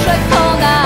przekona.